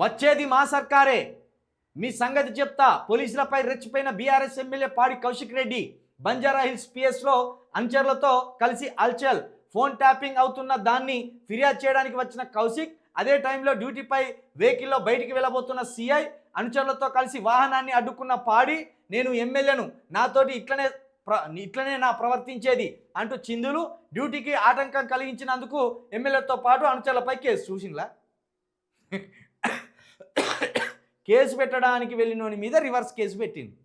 వచ్చేది మా సర్కారే. మీ సంగతి చెప్తా. పోలీసులపై రెచ్చిపోయిన BRS MLA Padi Kaushik Reddy Banjara Hills పిఎస్లో అనుచరులతో కలిసి అల్చల్ ఫోన్ ట్యాపింగ్ అవుతున్న దాన్ని ఫిర్యాదు చేయడానికి వచ్చిన కౌశిక్ అదే టైంలో డ్యూటీపై వెహికల్లో బయటికి వెళ్ళబోతున్న సిఐ అనుచరులతో కలిసి వాహనాన్ని అడ్డుకున్న పాడి నేను ఎమ్మెల్యేను నాతోటి ఇట్లనే ప్ర ఇట్లనే నా ప్రవర్తించేది అంటూ చిందులు డ్యూటీకి ఆటంకం కలిగించినందుకు ఎమ్మెల్యేతో పాటు అనుచరులపై కేసు చూసిండ్లా? కేసు పెట్టడానికి వెళ్ళినోని మీద రివర్స్ కేసు పెట్టింది.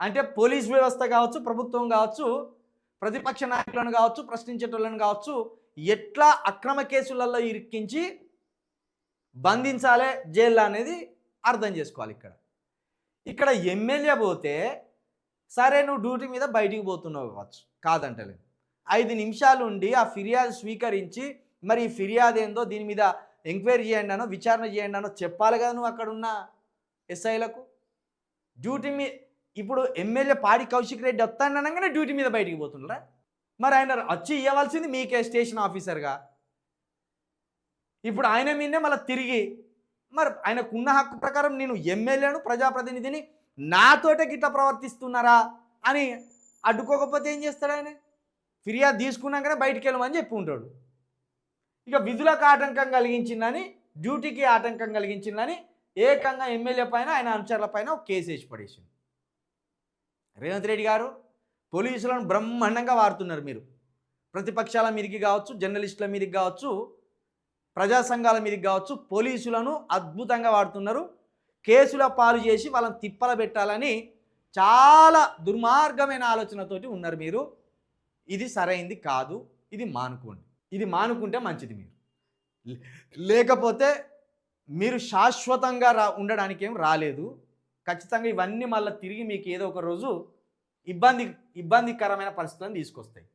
అంటే పోలీస్ వ్యవస్థ కావచ్చు ప్రభుత్వం కావచ్చు ప్రతిపక్ష నాయకులను కావచ్చు ప్రశ్నించేటోళ్ళను కావచ్చు ఎట్లా అక్రమ కేసులలో ఇరిక్కించి బంధించాలే జైల్లో అనేది అర్థం చేసుకోవాలి ఇక్కడ. ఇక్కడ ఎమ్మెల్యే పోతే సరే నువ్వు డ్యూటీ మీద బయటికి పోతున్నావు కావచ్చు కాదంటలేదు. ఐదు నిమిషాలు ఉండి ఆ ఫిర్యాదు స్వీకరించి మరి ఈ ఫిర్యాదు ఏందో దీని మీద ఎంక్వైరీ చేయండి అనో విచారణ చేయండి అనో చెప్పాలి కదా నువ్వు అక్కడ ఉన్న ఎస్ఐలకు? డ్యూటీ మీ ఇప్పుడు ఎమ్మెల్యే పాడి కౌశిక్ రెడ్డి వస్తానగానే డ్యూటీ మీద బయటికి పోతుండ్రా? మరి ఆయన వచ్చి ఇవ్వవలసింది మీకే స్టేషన్ ఆఫీసర్గా. ఇప్పుడు ఆయన మీదే మళ్ళీ తిరిగి మరి ఆయనకున్న హక్కు ప్రకారం నేను ఎమ్మెల్యేను ప్రజాప్రతినిధిని నాతోటే గిట్లా ప్రవర్తిస్తున్నారా అని అడ్డుకోకపోతే ఏం చేస్తాడు ఆయన? ఫిర్యాదు తీసుకున్నాకనే బయటికి వెళ్ళమని చెప్పి ఉంటాడు. ఇక విధులకు ఆటంకం కలిగించిందని డ్యూటీకి ఆటంకం కలిగించిందని ఏకంగా ఎమ్మెల్యే పైన ఆయన అనుచరుల పైన ఒక కేసు వేసి పడేసింది రేవంత్ రెడ్డి గారు పోలీసులను బ్రహ్మాండంగా వాడుతున్నారు మీరు. ప్రతిపక్షాల మీదకి కావచ్చు జర్నలిస్టుల మీదకి కావచ్చు ప్రజా సంఘాల మీదకి కావచ్చు పోలీసులను అద్భుతంగా వాడుతున్నారు. కేసుల పాలు చేసి వాళ్ళని తిప్పల పెట్టాలని చాలా దుర్మార్గమైన ఆలోచనతోటి ఉన్నారు మీరు. ఇది సరైంది కాదు ఇది మానుకోండి. ఇది మానుకుంటే మంచిది మీరు. లేకపోతే మీరు శాశ్వతంగా రా ఉండడానికి ఏం రాలేదు. ఖచ్చితంగా ఇవన్నీ మళ్ళీ తిరిగి మీకు ఏదో ఒక రోజు ఇబ్బంది ఇబ్బందికరమైన పరిస్థితులను తీసుకొస్తాయి.